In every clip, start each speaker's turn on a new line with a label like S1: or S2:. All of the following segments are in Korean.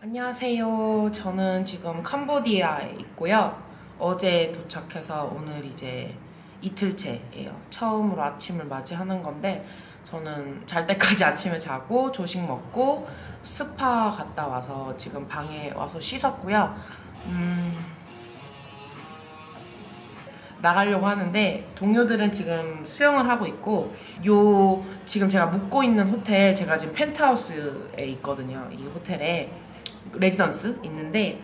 S1: 안녕하세요. 저는 지금 캄보디아에 있고요. 어제 도착해서 오늘 이제 이틀째예요. 처음으로 아침을 맞이하는 건데 저는 잘 때까지 아침에 자고 조식 먹고 스파 갔다 와서 지금 방에 와서 씻었고요. 음, 나가려고 하는데 동료들은 지금 수영을 하고 있고 요 지금 제가 묵고 있는 호텔 제가 지금 펜트하우스에 있거든요. 이 호텔에 레지던스 있는데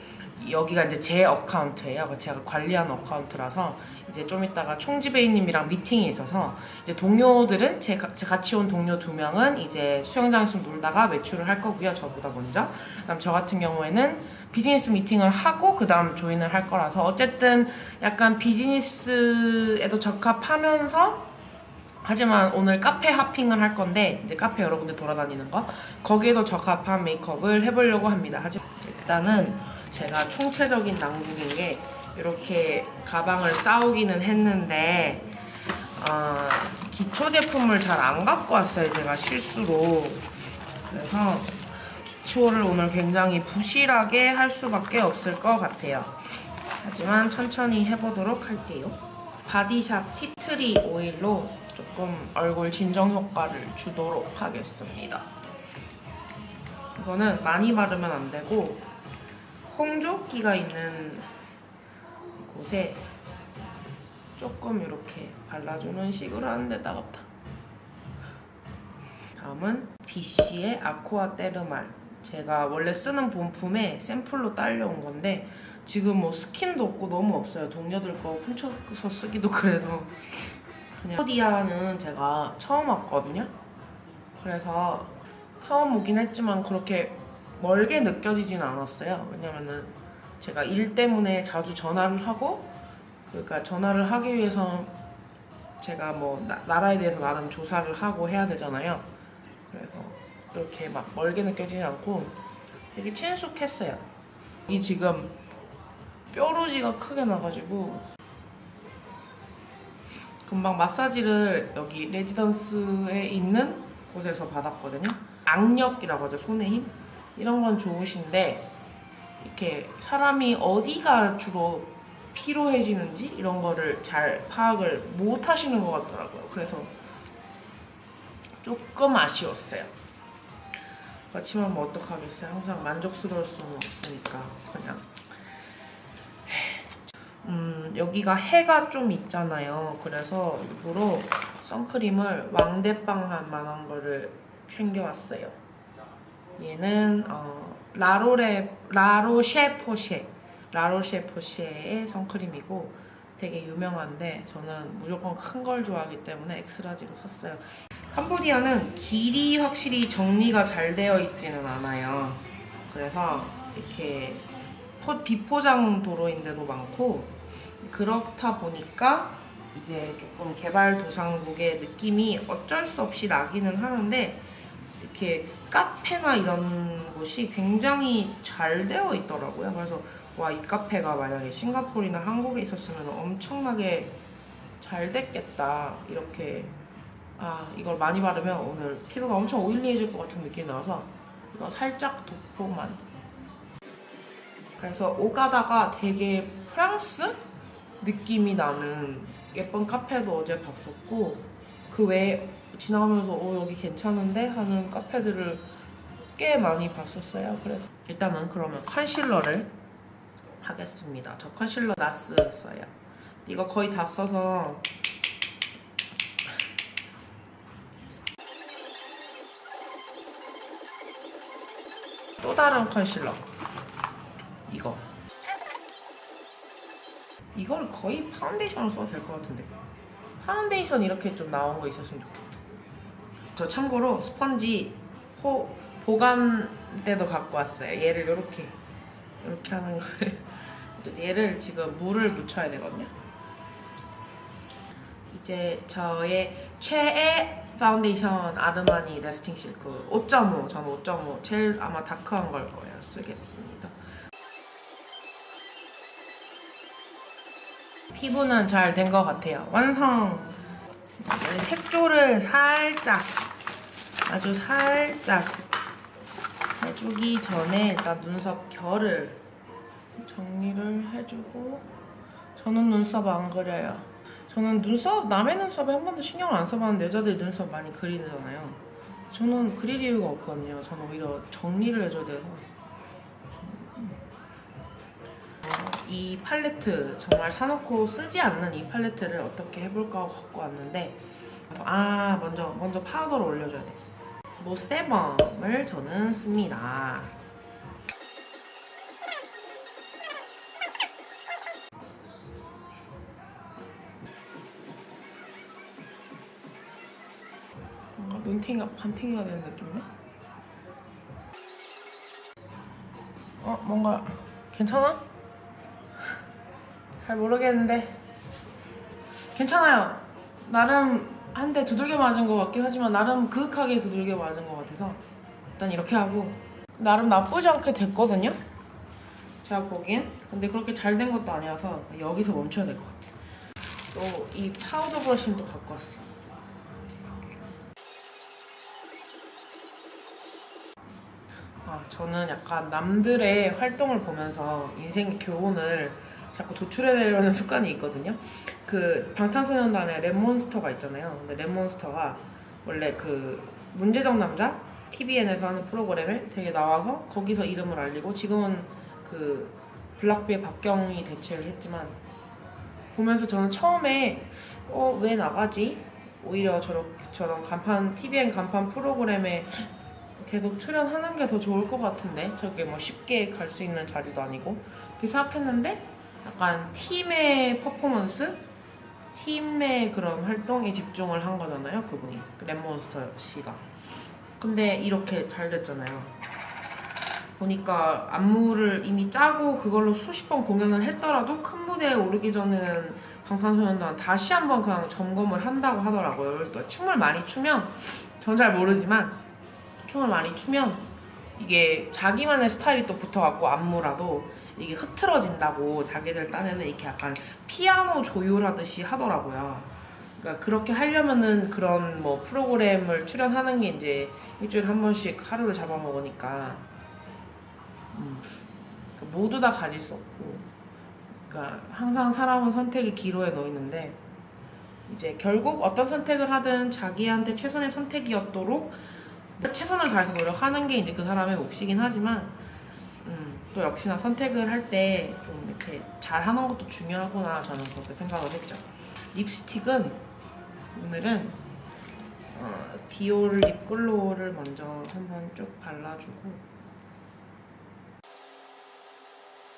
S1: 여기가 이제 제 어카운트예요. 제가 관리하는 어카운트라서 이제 좀 이따가 총지배이님이랑 미팅이 있어서 이제 동료들은 제, 가- 제 같이 온 동료 두 명은 이제 수영장에서 놀다가 외출을 할 거고요. 저보다 먼저. 그다음 저 같은 경우에는 비즈니스 미팅을 하고 그다음 조인을 할 거라서 어쨌든 약간 비즈니스에도 적합하면서 하지만 오늘 카페 하핑을 할 건데 이제 카페 여러 군데 돌아다니는 거 거기에도 적합한 메이크업을 해보려고 합니다. 하지만 일단은 제가 총체적인 난국인 게 이렇게 가방을 싸우기는 했는데 어, 기초 제품을 잘 안 갖고 왔어요. 제가 실수로 그래서 기초를 오늘 굉장히 부실하게 할 수밖에 없을 것 같아요. 하지만 천천히 해보도록 할게요. 바디샵 티트리 오일로 조금 얼굴 진정 효과를 주도록 하겠습니다. 이거는 많이 바르면 안 되고 홍조기가 있는 곳에 조금 이렇게 발라주는 식으로 하는데 따갑다. 다음은 비씨의 아쿠아 테르말. 제가 원래 쓰는 본품에 샘플로 딸려온 건데 지금 뭐 스킨도 없고 너무 없어요. 동료들 거 훔쳐서 쓰기도 그래서 그냥 캄보디아는 제가 처음 왔거든요. 그래서 처음 오긴 했지만 그렇게 멀게 느껴지진 않았어요. 왜냐면은 제가 일 때문에 자주 전화를 하고 그러니까 전화를 하기 위해서 제가 뭐 나, 나라에 대해서 나름 조사를 하고 해야 되잖아요. 그래서 이렇게 막 멀게 느껴지지 않고 되게 친숙했어요. 이 지금 뾰루지가 크게 나가지고 금방 마사지를 여기 레지던스에 있는 곳에서 받았거든요. 악력이라고 하죠, 손의 힘. 이런 건 좋으신데 이렇게 사람이 어디가 주로 피로해지는지 이런 거를 잘 파악을 못 하시는 것 같더라고요. 그래서 조금 아쉬웠어요. 그렇지만 뭐 어떡하겠어요. 항상 만족스러울 수는 없으니까 그냥 음, 여기가 해가 좀 있잖아요. 그래서 일부러 선크림을 왕대빵 한 만한 거를 챙겨왔어요. 얘는 어, 라로레 라로쉐 포쉐 라로쉐 포쉐의 선크림이고 되게 유명한데 저는 무조건 큰 걸 좋아하기 때문에 엑스라지로 샀어요. 캄보디아는 길이 확실히 정리가 잘 되어 있지는 않아요. 그래서 이렇게 포- 비포장 도로인데도 많고 그렇다 보니까 이제 조금 개발도상국의 느낌이 어쩔 수 없이 나기는 하는데 이렇게 카페나 이런 곳이 굉장히 잘 되어 있더라고요. 그래서 와 이 카페가 만약에 싱가포르나 한국에 있었으면 엄청나게 잘 됐겠다 이렇게 아 이걸 많이 바르면 오늘 피부가 엄청 오일리해질 것 같은 느낌이 나서 이거 살짝 도포만 그래서 오가다가 되게 프랑스 느낌이 나는 예쁜 카페도 어제 봤었고 그 외에 지나가면서 어 여기 괜찮은데 하는 카페들을 꽤 많이 봤었어요. 그래서 일단은 그러면 컨실러를 하겠습니다. 저 컨실러 나스 써요. 이거 거의 다 써서 또 다른 컨실러 이거 이걸 거의 파운데이션으로 써도 될 것 같은데 파운데이션 이렇게 좀 나온 거 있었으면 좋겠다. 저 참고로 스펀지 호, 보관대도 갖고 왔어요. 얘를 이렇게 이렇게 하는 거를. 얘를 지금 물을 묻혀야 되거든요. 이제 이제 저의 최애 파운데이션 아르마니 레스팅 실크 5.5 저는 5.5 제일 아마 다크한 걸 거예요. 쓰겠습니다 피부는 잘 된 것 같아요 완성 색조를 살짝 아주 살짝 해주기 전에 일단 눈썹 결을 정리를 해주고 저는 눈썹 안 그려요. 저는 눈썹 남의 눈썹에 한 번도 신경을 안 써봤는데 여자들 눈썹 많이 그리잖아요. 저는 그릴 이유가 없거든요. 저는 오히려 정리를 해줘야 돼서 이 팔레트 정말 사놓고 쓰지 않는 이 팔레트를 어떻게 해볼까 하고 갖고 왔는데 아 먼저 먼저 파우더를 올려줘야 돼. 노세범을 저는 씁니다. 뭔가 눈탱이가 밤탱이가 되는 느낌인데? 어 뭔가 괜찮아? 잘 모르겠는데 괜찮아요. 나름 한 대 두들겨 맞은 것 같긴 하지만 나름 그윽하게 두들겨 맞은 것 같아서 일단 이렇게 하고 나름 나쁘지 않게 됐거든요. 제가 보기엔 근데 그렇게 잘 된 것도 아니라서 여기서 멈춰야 될 것 같아. 또이 파우더 브러쉬는 또 갖고 왔어. 아, 저는 약간 남들의 활동을 보면서 인생 교훈을 자꾸 도출해내려는 습관이 있거든요. 그 방탄소년단의 랩몬스터가 있잖아요. 근데 랩몬스터가 원래 그 문제적 남자 TVN에서 하는 프로그램에 되게 나와서 거기서 이름을 알리고 지금은 그 블락비의 박경이 대체를 했지만 보면서 저는 처음에 어 왜 나가지? 오히려 저렇게 저런 간판 TVN 간판 프로그램에 계속 출연하는 게 더 좋을 것 같은데 저게 뭐 쉽게 갈 수 있는 자리도 아니고 그렇게 생각했는데 약간 팀의 퍼포먼스? 팀의 그런 활동에 집중을 한 거잖아요 그분이. 그 랩몬스터 씨가. 근데 이렇게 잘 됐잖아요. 보니까 안무를 이미 짜고 그걸로 수십 번 공연을 했더라도 큰 무대에 오르기 전에는 방탄소년단 다시 한번 그냥 점검을 한다고 하더라고요. 그러니까 춤을 많이 추면 전 잘 모르지만 춤을 많이 추면 이게 자기만의 스타일이 또 붙어갖고 안무라도 이게 흐트러진다고 자기들 딴에는 이렇게 약간 피아노 조율하듯이 하더라고요. 그러니까 그렇게 하려면은 그런 뭐 프로그램을 출연하는 게 이제 일주일에 한 번씩 하루를 잡아먹으니까. 음, 그러니까 모두 다 가질 수 없고. 그러니까 항상 사람은 선택의 기로에 놓여 있는데 이제 결국 어떤 선택을 하든 자기한테 최선의 선택이었도록 최선을 다해서 노력하는 게 이제 그 사람의 몫이긴 하지만 음, 또 역시나 선택을 할 때 좀 이렇게 잘 하는 것도 중요하구나 저는 그렇게 생각을 했죠. 립스틱은 오늘은 어, 디올 립글로우를 먼저 한번 쭉 발라주고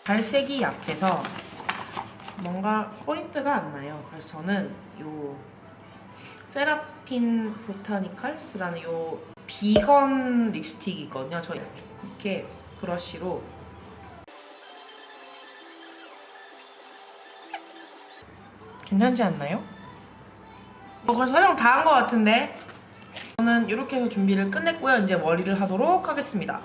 S1: 발색이 약해서 뭔가 포인트가 안 나요. 그래서 저는 요 세라핀 보타니칼스라는 요 비건 립스틱이 있거든요. 저 이렇게 브러쉬로 괜찮지 않나요? 어, 그래서 화장 다한 것 같은데 저는 이렇게 해서 준비를 끝냈고요. 이제 머리를 하도록 하겠습니다.